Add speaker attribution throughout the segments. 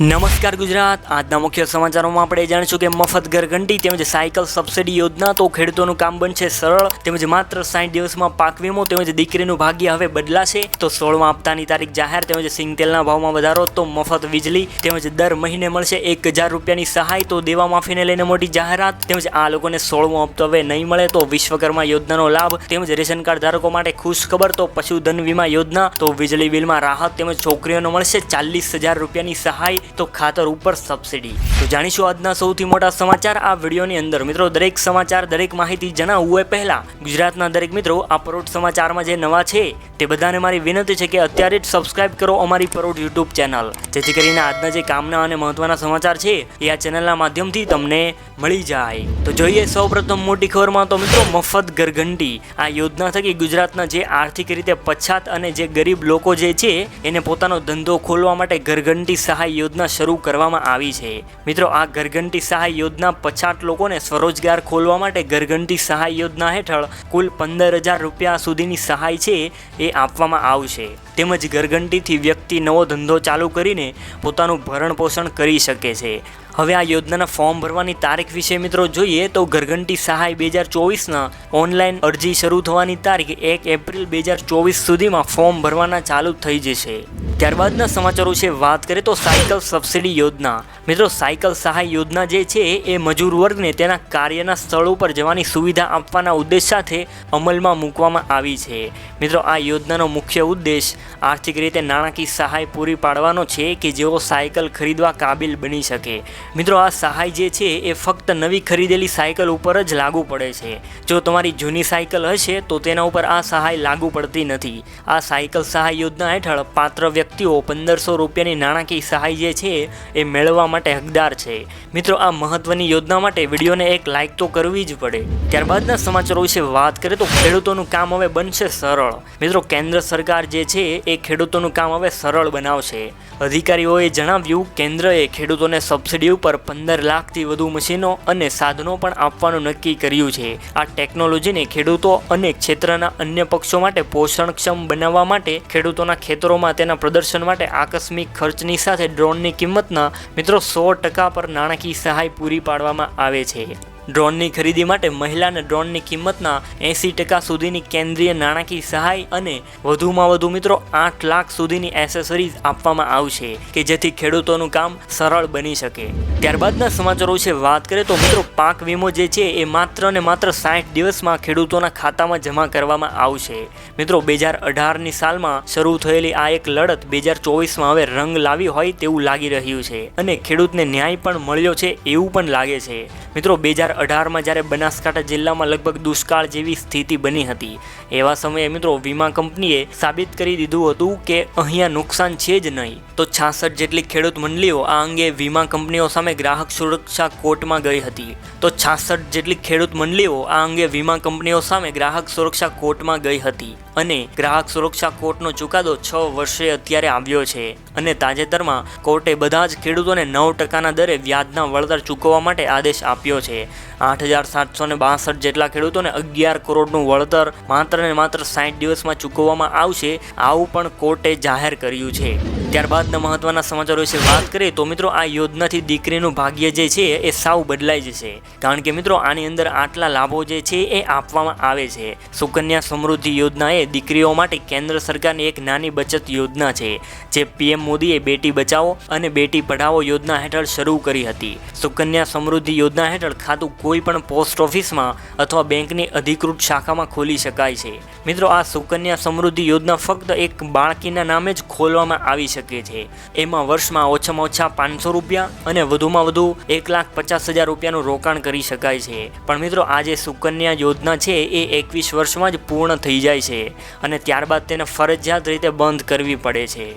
Speaker 1: નમસ્કાર ગુજરાત. આજના મુખ્ય સમાચારોમાં આપણે જાણીશું કે મફત ઘરઘંટી તેમજ સાયકલ સબસિડી યોજના તો ખેડૂતોનું કામ બનશે સરળ તેમજ માત્ર સાઠ દિવસમાં પાક વીમો તેમજ દીકરીનું ભાગ્ય હવે બદલાશે. તો સોળમાં હપ્તાની તારીખ જાહેર તેમજ સિંગતેલના ભાવમાં વધારો તો મફત વીજળી તેમજ દર મહિને મળશે એક હજાર રૂપિયાની સહાય તો દેવા માફીને લઈને મોટી જાહેરાત તેમજ આ લોકોને સોળમો હપ્તો હવે નહીં મળે તો વિશ્વકર્મા યોજનાનો લાભ તેમજ રેશન કાર્ડ ધારકો માટે ખુશ ખબર તો પશુધન વીમા યોજના તો વીજળી બિલમાં રાહત તેમજ છોકરીઓને મળશે ચાલીસ હજાર રૂપિયાની સહાય તો ખાતર ઉપર સબસિડી તો જાણીશું આજના સૌથી મોટા સમાચાર આ વિડીયોની અંદર. મિત્રો, દરેક સમાચાર, દરેક માહિતી જણાવવું એ પહેલા, ગુજરાતના દરેક મિત્રો, આ પરોઢ સમાચારમાં જે નવા છે, તે બધાને મારી વિનંતી છે કે અત્યારે જ સબસ્ક્રાઇબ કરો અમારી પરોઢ યુટ્યુબ ચેનલ. જેથી કરીને આજના જે કામના અને મહત્વના સમાચાર છે, એ આ ચેનલના માધ્યમથી તમને મળી જાય. તો જોઈએ સૌપ્રથમ મોટી ખબરમાં તો મિત્રો, મફત ઘરઘંટી. આ યોજના થકી ગુજરાતના જે આર્થિક રીતે પછાત અને જે ગરીબ લોકો જે છે, એને પોતાનો ધંધો ખોલવા માટે ઘરઘંટી સહાય યોજના શરૂ કરવામાં આવી છે. મિત્રો, આ ઘરઘંટી સહાય યોજના પછાત લોકોને સ્વરોજગાર ખોલવા માટે ઘરઘંટી સહાય યોજના હેઠળ કુલ પંદર હજાર રૂપિયા સુધીની સહાય છે એ આપવામાં આવશે. તેમજ ઘરઘંટીથી વ્યક્તિ નવો ધંધો ચાલુ કરીને પોતાનું ભરણ પોષણ કરી શકે છે. હવે આ યોજનાના ફોર્મ ભરવાની તારીખ વિશે મિત્રો જોઈએ તો ઘરઘંટી સહાય બે હજાર ચોવીસના ઓનલાઈન અરજી શરૂ થવાની તારીખ એક એપ્રિલ બે હજાર ચોવીસ સુધીમાં ફોર્મ ભરવાના ચાલુ થઈ જશે. ત્યારબાદના સમાચારો છે વાત કરીએ તો સાયકલ સબસિડી યોજના. મિત્રો, સાયકલ સહાય યોજના જે છે એ મજૂર વર્ગને તેના કાર્યના સ્થળ ઉપર જવાની સુવિધા આપવાના ઉદ્દેશ સાથે અમલમાં મૂકવામાં આવી છે. મિત્રો, આ યોજનાનો મુખ્ય ઉદ્દેશ આર્થિક રીતે નાણાકીય સહાય પૂરી પાડવાનો છે કે જેઓ સાયકલ ખરીદવા કાબિલ બની શકે. મિત્રો, આ સહાય જે છે એ ફક્ત નવી ખરીદેલી સાયકલ ઉપર જ લાગુ પડે છે. જો તમારી જૂની સાયકલ હશે, તો તેના ઉપર આ સહાય લાગુ પડતી નથી. આ સાયકલ સહાય યોજના હેઠળ પાત્ર વ્યક્તિઓ પંદરસો રૂપિયાની નાણાકીય સહાય જે છે એ મેળવવા માટે હકદાર છે. મિત્રો, આ મહત્વની યોજના માટે વિડીયોને એક લાઇક તો કરવી જ પડે. ત્યારબાદના સમાચારો વિશે વાત કરીએ તો ખેડૂતોનું કામ હવે બનશે સરળ. મિત્રો, કેન્દ્ર સરકાર જે છે એ ખેડૂતોનું કામ હવે સરળ બનાવશે. અધિકારીઓએ જણાવ્યું, કેન્દ્રએ ખેડૂતોને સબસિડી ઉપર પંદર લાખથી વધુ મશીનો અને સાધનો પણ આપવાનું નક્કી કર્યું છે. આ ટેકનોલોજીને ખેડૂતો અને ક્ષેત્રના અન્ય પક્ષો માટે પોષણક્ષમ બનાવવા માટે, ખેડૂતોના ખેતરોમાં તેના પ્રદર્શન માટે આકસ્મિક ખર્ચની સાથે ડ્રોનની કિંમતના મિત્રો સો ટકા પર નાણાકીય સહાય પૂરી પાડવામાં આવે છે. ડ્રોનની ખરીદી માટે મહિલાને ડ્રોનની કિંમતના એંસી ટકા સુધીની કેન્દ્રીય નાણાકીય સહાય અને વધુમાં વધુ મિત્રો આઠ લાખ સુધીની એસેસરીઝ આપવામાં આવશે કે જેથી ખેડૂતોનું કામ સરળ બની શકે. ત્યારબાદના સમાચારો વિશે વાત કરીએ તો મિત્રો પાક વીમો જે છે એ માત્ર ને માત્ર સાઠ દિવસમાં ખેડૂતોના ખાતામાં જમા કરવામાં આવશે. મિત્રો બે હજાર અઢારની સાલમાં શરૂ થયેલી આ એક લડત બે હજાર ચોવીસમાં હવે રંગ લાવી હોય તેવું લાગી રહ્યું છે અને ખેડૂતને ન્યાય પણ મળ્યો છે એવું પણ લાગે છે. મિત્રો બે હજાર અઢારમાં જ્યારે બનાસકાંઠા જિલ્લામાં લગભગ દુષ્કાળ જેવી સ્થિતિ બની હતી. એવા સમયે મિત્રો વીમા કંપનીએ સાબિત કરી દીધું હતું કે અહીંયા નુકસાન છે જ નહીં. તો છાસઠ જેટલી ખેડૂત મંડળીઓ આ અંગે વીમા કંપનીઓ સામે ગ્રાહક સુરક્ષા કોર્ટમાં ગઈ હતી. તો છાસઠ જેટલી ખેડૂત મંડળીઓ આ અંગે વીમા કંપનીઓ સામે ગ્રાહક સુરક્ષા કોર્ટમાં ગઈ હતી અને ગ્રાહક સુરક્ષા કોર્ટનો ચુકાદો છ વર્ષે અત્યારે આવ્યો છે. અને તાજેતરમાં કોર્ટે બધા જ ખેડૂતોને નવ ટકાના દરે વ્યાજના વળતર ચૂકવવા માટે આદેશ આપ્યો છે. આઠ હજાર સાતસો ને બાસઠ જેટલા ખેડૂતોને અગિયાર કરોડનું વળતર માત્ર ને માત્ર સાઠ દિવસમાં ચૂકવવામાં આવશે, આવું પણ કોર્ટે જાહેર કર્યું છે. ત્યારબાદના મહત્વના સમાચારો વિશે વાત કરીએ તો મિત્રો આ યોજનાથી દીકરીનું ભાગ્ય જે છે એ સાવ બદલાઈ જશે. કારણ કે મિત્રો આની અંદર આટલા લાભો જે છે એ આપવામાં આવે છે. સુકન્યા સમૃદ્ધિ યોજના એ દીકરીઓ માટે કેન્દ્ર સરકારની એક નાની બચત યોજના છે. જે પીએમ મોદીએ બેટી બચાવો અને બેટી પઢાવો યોજના હેઠળ શરૂ કરી હતી. સુકન્યા સમૃદ્ધિ યોજના હેઠળ ખાતું કોઈ પણ પોસ્ટ ઓફિસમાં અથવા બેંકની અધિકૃત શાખામાં ખોલી શકાય છે. મિત્રો આ સુકન્યા સમૃદ્ધિ યોજના ફક્ત એક બાળકીના નામે જ ખોલવામાં આવી શકે છે. એમાં વર્ષમાં ઓછામાં ઓછા પાંચસો રૂપિયા અને વધુમાં વધુ એક લાખ પચાસ હજાર રૂપિયાનું રોકાણ કરી શકાય છે. પણ મિત્રો, આ જે સુકન્યા યોજના છે, એ એકવીસ વર્ષમાં જ પૂર્ણ થઈ જાય છે અને ત્યારબાદ તેને ફરજિયાત રીતે બંધ કરવી પડે છે.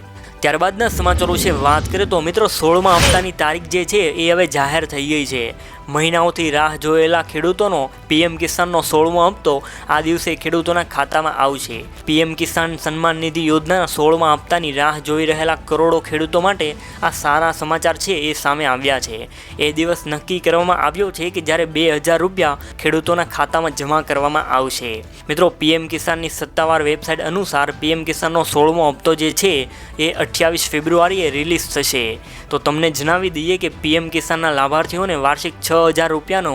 Speaker 1: ત્યારબાદના સમાચારો વિશે વાત કરીએ તો મિત્રો, સોળમા હપ્તાની તારીખ જે છે, એ હવે જાહેર થઈ ગઈ છે. મહિનાઓથી રાહ જોયેલા ખેડૂતોનો પીએમ કિસાનનો સોળમો હપ્તો આ દિવસે ખેડૂતોના ખાતામાં આવશે. પીએમ કિસાન સન્માન નિધિ યોજનાના સોળમા હપ્તાની રાહ જોઈ રહેલા કરોડો ખેડૂતો માટે આ સારા સમાચાર છે એ સામે આવ્યા છે. એ દિવસ નક્કી કરવામાં આવ્યો છે કે જ્યારે બે હજાર રૂપિયા ખેડૂતોના ખાતામાં જમા કરવામાં આવશે. મિત્રો, પીએમ કિસાનની સત્તાવાર વેબસાઇટ અનુસાર પીએમ કિસાનનો સોળમો હપ્તો જે છે એ અઠ્યાવીસ ફેબ્રુઆરીએ રિલીઝ થશે. તો તમને જણાવી દઈએ કે પીએમ કિસાનના લાભાર્થીઓને વાર્ષિક છ હજાર રૂપિયાનો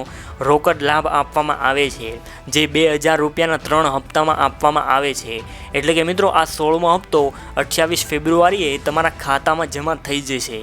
Speaker 1: રોકડ લાભ આપવામાં આવે છે, જે બે હજાર રૂપિયાના ત્રણ હપ્તામાં આપવામાં આવે છે. એટલે કે મિત્રો, આ સોળમો હપ્તો અઠ્યાવીસ ફેબ્રુઆરીએ તમારા ખાતામાં જમા થઈ જશે.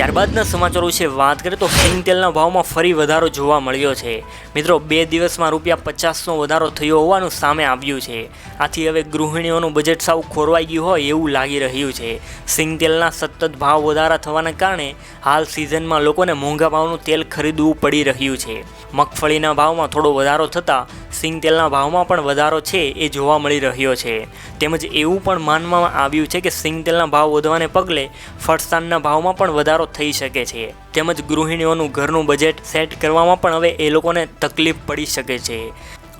Speaker 1: ત્યારબાદના સમાચારો વિશે વાત કરીએ તો સિંગ તેલના ભાવમાં ફરી વધારો જોવા મળ્યો છે. મિત્રો, બે દિવસમાં રૂપિયા પચાસનો વધારો થયો હોવાનું સામે આવ્યું છે. આથી હવે ગૃહિણીઓનું બજેટ સાવ ખોરવાઈ ગયું હોય એવું લાગી રહ્યું છે. સિંગ તેલના સતત ભાવ વધારા થવાના કારણે હાલ સિઝનમાં લોકોને મોંઘા ભાવનું તેલ ખરીદવું પડી રહ્યું છે. મગફળીના ભાવમાં થોડો વધારો થતાં સિંગ તેલના ભાવમાં પણ વધારો છે એ જોવા મળી રહ્યો છે. તેમજ એવું પણ માનવામાં આવ્યું છે કે સિંગ તેલના ભાવ વધવાને પગલે ફરસાણના ભાવમાં પણ વધારો થઈ શકે છે. તેમજ ગૃહિણીઓનું ઘરનું બજેટ સેટ કરવામાં પણ હવે એ લોકોને તકલીફ પડી શકે છે.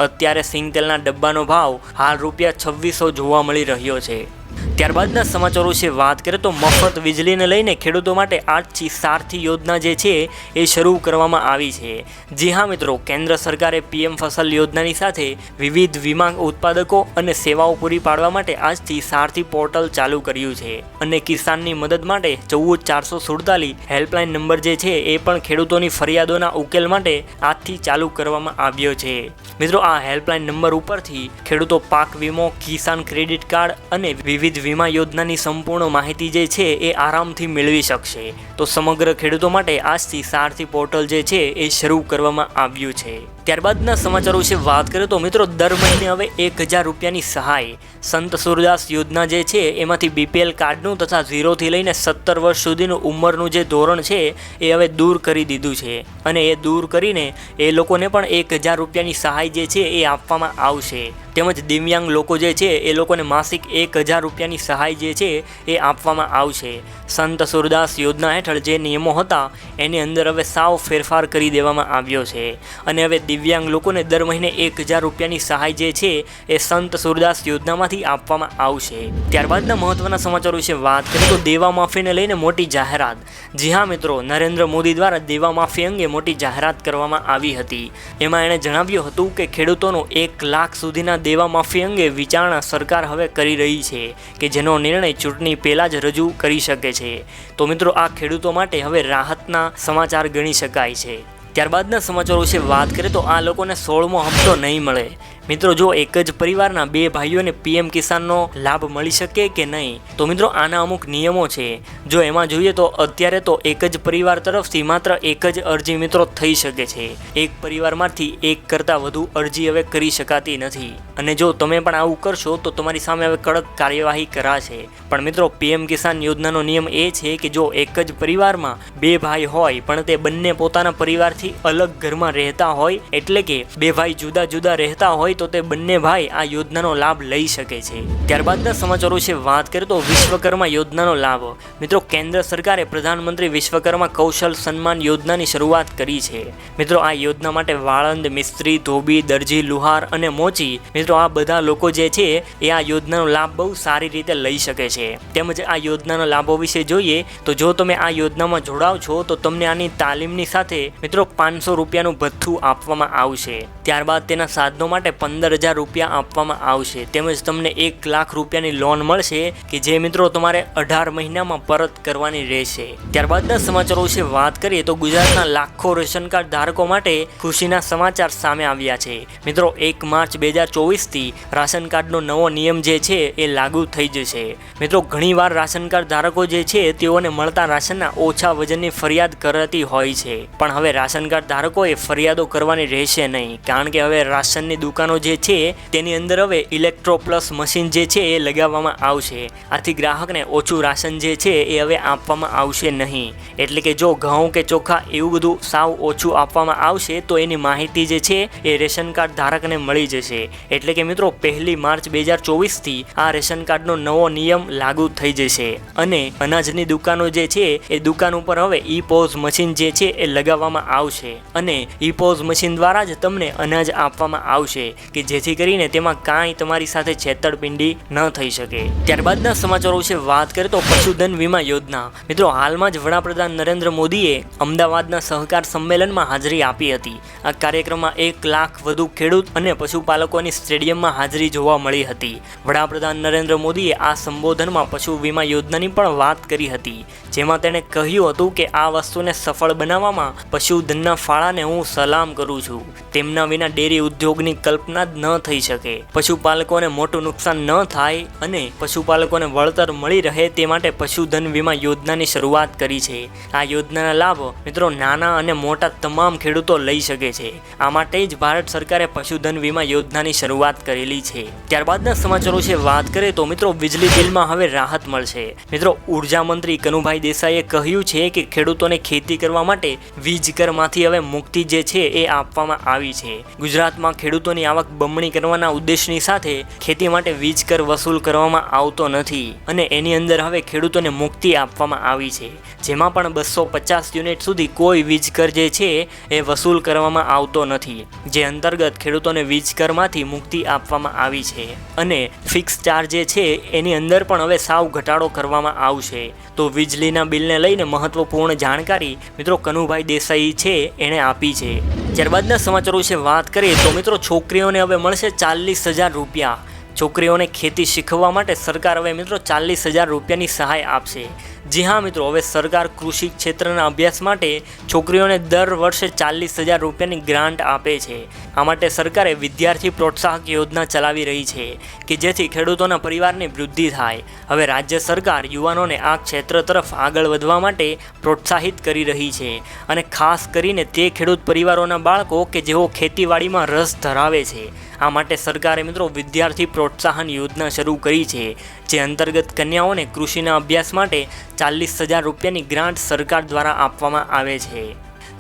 Speaker 1: અત્યારે સિંગ તેલના ડબ્બાનો ભાવ હાલ રૂપિયા છવ્વીસો જોવા મળી રહ્યો છે. ત્યારબાદના સમાચારો વિશે વાત કરીએ તો મફત વીજળીને લઈને ખેડૂતો માટે આજથી સારથી યોજના જે છે એ શરૂ કરવામાં આવી છે. જી હા મિત્રો, કેન્દ્ર સરકારે પીએમ ફસલ યોજનાની સાથે વિવિધ વીમા ઉત્પાદકો અને સેવાઓ પૂરી પાડવા માટે આજથી સારથી પોર્ટલ ચાલુ કર્યું છે અને કિસાનની મદદ માટે ચૌદ ચારસો સુડતાલીસ હેલ્પલાઇન નંબર જે છે એ પણ ખેડૂતોની ફરિયાદોના ઉકેલ માટે આજથી ચાલુ કરવામાં આવ્યો છે. મિત્રો, આ હેલ્પલાઇન નંબર ઉપરથી ખેડૂતો પાક વીમો, કિસાન ક્રેડિટ કાર્ડ અને વિવિધ વીમા યોજનાની સંપૂર્ણ માહિતી જે છે એ આરામથી મેળવી શકશે. તો સમગ્ર ખેડૂતો માટે આજથી સારથી પોર્ટલ જે છે એ શરૂ કરવામાં આવ્યું છે. ત્યારબાદના સમાચારો વિશે વાત કરીએ તો મિત્રો દર મહિને હવે એક હજાર રૂપિયાની સહાય સંત સૂરદાસ યોજના જે છે એમાંથી બીપીએલ કાર્ડનું તથા ઝીરોથી લઈને સત્તર વર્ષ સુધીનું ઉંમરનું જે ધોરણ છે એ હવે દૂર કરી દીધું છે. અને એ દૂર કરીને એ લોકોને પણ એક હજાર રૂપિયાની સહાય જે છે એ આપવામાં આવશે. તેમજ દિવ્યાંગ લોકો જે છે, એ લોકોને માસિક એક હજાર રૂપિયાની સહાય જે છે, એ આપવામાં આવશે. સંત સુરદાસ યોજના હેઠળ જે નિયમો હતા, એની અંદર હવે સાવ ફેરફાર કરી દેવામાં આવ્યો છે. અને હવે દિવ્યાંગ લોકોને દર મહિને એક હજાર રૂપિયાની સહાય જે છે, એ સંત સુરદાસ યોજનામાંથી આપવામાં આવશે. ત્યારબાદના મહત્વના સમાચારો વિશે વાત કરીએ તો દેવા માફીને લઈને મોટી જાહેરાત. જી હા મિત્રો, નરેન્દ્ર મોદી દ્વારા દેવા માફી અંગે મોટી જાહેરાત કરવામાં આવી હતી. એમાં એણે જણાવ્યું હતું કે ખેડૂતોનો એક લાખ સુધીના દેવા માફી અંગે વિચારણા સરકાર હવે કરી રહી છે કે જેનો નિર્ણય ચૂંટણી પહેલાં જ રજૂ કરી શકે છે. તો મિત્રો આ ખેડૂતો માટે હવે રાહતના સમાચાર ગણી શકાય છે. ત્યારબાદના સમાચારો વિશે વાત કરીએ તો આ લોકોને સોળમો હપ્તો નહીં મળે. મિત્રો જો એક જ પરિવારના બે ભાઈઓને પીએમ કિસાનનો લાભ મળી શકે કે નહીં? તો મિત્રો આના અમુક નિયમો છે. જો એમાં જોઈએ તો અત્યારે તો એક જ પરિવાર તરફથી માત્ર એક જ અરજી મિત્રો થઈ શકે છે. એક પરિવારમાંથી એક કરતાં વધુ અરજી હવે કરી શકાતી નથી. અને જો તમે પણ આવું કરશો, તો તમારી સામે હવે કડક કાર્યવાહી કરાશે. પણ મિત્રો, પીએમ કિસાન યોજનાનો નિયમ એ છે કે જો એક જ પરિવારમાં બે ભાઈ હોય, પણ તે બંને પોતાના પરિવારથી અલગ ઘરમાં રહેતા હોય, એટલે કે બે ભાઈ જુદા જુદા રહેતા હોય, તો તે બંને ભાઈ આ યોજનાનો લાભ લઈ શકે છે. ત્યારબાદના સમાચારો વિશે વાત કરીએ તો વિશ્વકર્મા યોજનાનો લાભ. મિત્રો, કેન્દ્ર સરકારે પ્રધાનમંત્રી વિશ્વકર્મા કૌશલ સન્માન યોજનાની શરૂઆત કરી છે. મિત્રો, આ યોજના માટે વાળંદ, મિસ્ત્રી, ધોબી, દરજી, લુહાર અને મોચી, મિત્રો આ બધા લોકો જે છે, એ આ યોજનાનો લાભ બહુ સારી રીતે લઈ શકે છે. તેમજ આ યોજનાના લાભો વિશે જોઈએ, તો જો તમે આ યોજનામાં જોડાવ છો, તો તમને આની તાલીમની સાથે મિત્રો પાંચસો રૂપિયાનું ભથ્થું આપવામાં આવશે. ત્યારબાદ તેના સાધનો માટે પંદર હજાર રૂપિયા આપવામાં આવશે. તેમજ તમને એક લાખ રૂપિયાની લોન મળશે, કે જે મિત્રો તમારે અઢાર મહિનામાં પરત કરવાની રહેશે. ત્યારબાદના સમાચારો વિશે વાત કરીએ, તો ગુજરાતના લાખો રેશન કાર્ડ ધારકો માટે ખુશીના સમાચાર સામે આવ્યા છે. મિત્રો, એક માર્ચ બે હજાર ચોવીસથી રાશન કાર્ડનો નવો નિયમ જે છે એ લાગુ થઈ જશે. મિત્રો, ઘણીવાર રાશન કાર્ડ ધારકો જે છે તેઓને મળતા રાશનના ઓછા વજનની ફરિયાદ કરતી હોય છે. પણ હવે રાશન કાર્ડ ધારકોએ ફરિયાદો કરવાની રહેશે નહીં. કારણ કે હવે રાશનની દુકાનો જે છે તેની અંદર હવે ઇલેક્ટ્રો પ્લસ મશીન જે છે એ લગાવવામાં આવશે. આથી ગ્રાહકને ઓછું રાશન જે છે એ હવે આપવામાં આવશે નહીં. એટલે કે જો ઘઉં કે ચોખા એવું બધું સાવ ઓછું આપવામાં આવશે તો એની માહિતી જે છે એ રેશન કાર્ડ ધારકને મળી જશે. એટલે કે મિત્રો, પહેલી માર્ચ બે હજાર ચોવીસથી આ રેશન કાર્ડનો નવો નિયમ લાગુ થઈ જશે. અને અનાજની દુકાનો જે છે, એ દુકાન ઉપર હવે ઈ પોઝ મશીન જે છે, એ લગાવવામાં આવશે. અને ઈ પોઝ મશીન દ્વારા જ તમને અનાજ આપવામાં આવશે, કે જેથી કરીને તેમાં કાંઈ તમારી સાથે છેતરપિંડી ન થઈ શકે. ત્યારબાદના સમાચારો વિશે વાત કરીએ તો પશુધન વીમા યોજના. મિત્રો, હાલમાં જ વડાપ્રધાન નરેન્દ્ર મોદીએ અમદાવાદના સહકાર સંમેલનમાં હાજરી આપી હતી. આ કાર્યક્રમમાં એક લાખ વધુ ખેડૂત અને પશુપાલકોની સ્ટેડિયમમાં હાજરી જોવા મળી હતી. વડાપ્રધાન નરેન્દ્ર મોદીએ આ સંબોધનમાં પશુ વીમા યોજનાની પણ વાત કરી હતી. જેમાં તેણે કહ્યું હતું કે આ વસ્તુને સફળ બનાવવામાં પશુધનના ફાળાને હું સલામ કરું છું. તેમના વિના ડેરી ઉદ્યોગની કલ્પના જ ન થઈ શકે. પશુપાલકોને મોટું નુકસાન ન થાય અને પશુપાલકોને વળતર મળી રહે તે માટે પશુધન વીમા યોજનાની શરૂઆત કરી છે. આ યોજનાના લાભ મિત્રો નાના અને મોટા તમામ ખેડૂતો લઈ શકે છે. આ માટે જ ભારત સરકારે પશુધન વીમા યોજનાની શરૂઆત કરેલી છે. ત્યારબાદના સમાચારો છે વાત કરીએ તો મિત્રો વીજળી બિલમાં હવે રાહત મળશે. મિત્રો ઊર્જા મંત્રી કનુભાઈ દેસાઈએ કહ્યું છે કે ખેડૂતોને ખેતી કરવા માટે વીજ કરમાંથી હવે મુક્તિ જે છે એ આપવામાં આવી છે. ગુજરાતમાં ખેડૂતોની આવક બમણી કરવાના ઉદ્દેશની સાથે ખેતી માટે વીજ કર વસૂલ કરવામાં આવતો નથી અને એની અંદર હવે ખેડૂતોને મુક્તિ આપવામાં આવી છે. જેમાં પણ બસો પચાસ યુનિટ સુધી કોઈ વીજ કર જે છે એ વસૂલ કરવામાં આવતો નથી. જે અંતર્ગત ખેડૂતોને વીજ કરમાંથી મુક્તિ આપવામાં આવી છે અને ફિક્સ ચાર્જ જે છે એની અંદર પણ હવે સાવ ઘટાડો કરવામાં આવશે. તો વીજળીના બિલને લઈને મહત્વપૂર્ણ જાણકારી મિત્રો કનુભાઈ દેસાઈ છે, એણે આપી છે. ત્યારબાદના સમાચારો વિશે વાત કરીએ તો મિત્રો છોકરીઓને હવે મળશે ચાલીસ હજાર રૂપિયા. છોકરીઓને ખેતી શીખવવા માટે સરકાર હવે મિત્રો ચાલીસ હજાર રૂપિયાની સહાય આપશે. જી હા મિત્રો, હવે સરકાર કૃષિ ક્ષેત્રના અભ્યાસ માટે છોકરીઓને દર વર્ષે ચાલીસ હજાર રૂપિયાની ગ્રાન્ટ આપે છે. આ માટે સરકારે વિદ્યાર્થી પ્રોત્સાહક યોજના ચલાવી રહી છે કે જેથી ખેડૂતોના પરિવારની વૃદ્ધિ થાય. હવે રાજ્ય સરકાર યુવાનોને આ ક્ષેત્ર તરફ આગળ વધવા માટે પ્રોત્સાહિત કરી રહી છે અને ખાસ કરીને તે ખેડૂત પરિવારોના બાળકો કે જેઓ ખેતીવાડીમાં રસ ધરાવે છે. આ માટે સરકારે મિત્રો વિદ્યાર્થી પ્રોત્સાહન યોજના શરૂ કરી છે, જે અંતર્ગત કન્યાઓને કૃષિના અભ્યાસ માટે ચાલીસ હજાર રૂપિયાની ગ્રાન્ટ સરકાર દ્વારા આપવામાં આવે છે.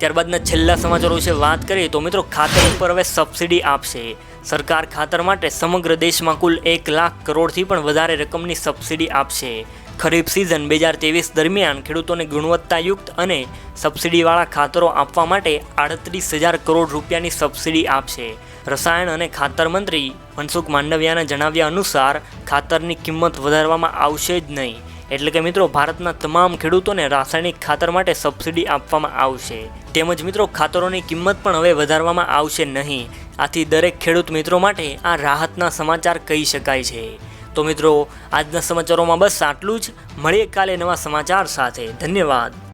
Speaker 1: ત્યારબાદના છેલ્લા સમાચારો વિશે વાત કરીએ તો મિત્રો ખાતર ઉપર હવે સબસિડી આપશે. સરકાર ખાતર માટે સમગ્ર દેશમાં કુલ એક લાખ કરોડથી પણ વધારે રકમની સબસિડી આપશે. ખરીફ સિઝન બે હજાર ત્રેવીસ દરમિયાન ખેડૂતોને ગુણવત્તાયુક્ત અને સબસિડીવાળા ખાતરો આપવા માટે આડત્રીસ હજાર કરોડ રૂપિયાની સબસિડી આપશે. રસાયણ અને ખાતર મંત્રી મનસુખ માંડવિયાના જણાવ્યા અનુસાર ખાતરની કિંમત વધારવામાં આવશે જ નહીં. એટલે કે મિત્રો, ભારતના તમામ ખેડૂતોને રાસાયણિક ખાતર માટે સબસિડી આપવામાં આવશે. તેમજ મિત્રો, ખાતરોની કિંમત પણ હવે વધારવામાં આવશે નહીં. આથી દરેક ખેડૂત મિત્રો માટે આ રાહતના સમાચાર કહી શકાય છે. તો મિત્રો, આજના સમાચારોમાં બસ આટલું જ. મળીએ કાલે નવા સમાચાર સાથે. ધન્યવાદ.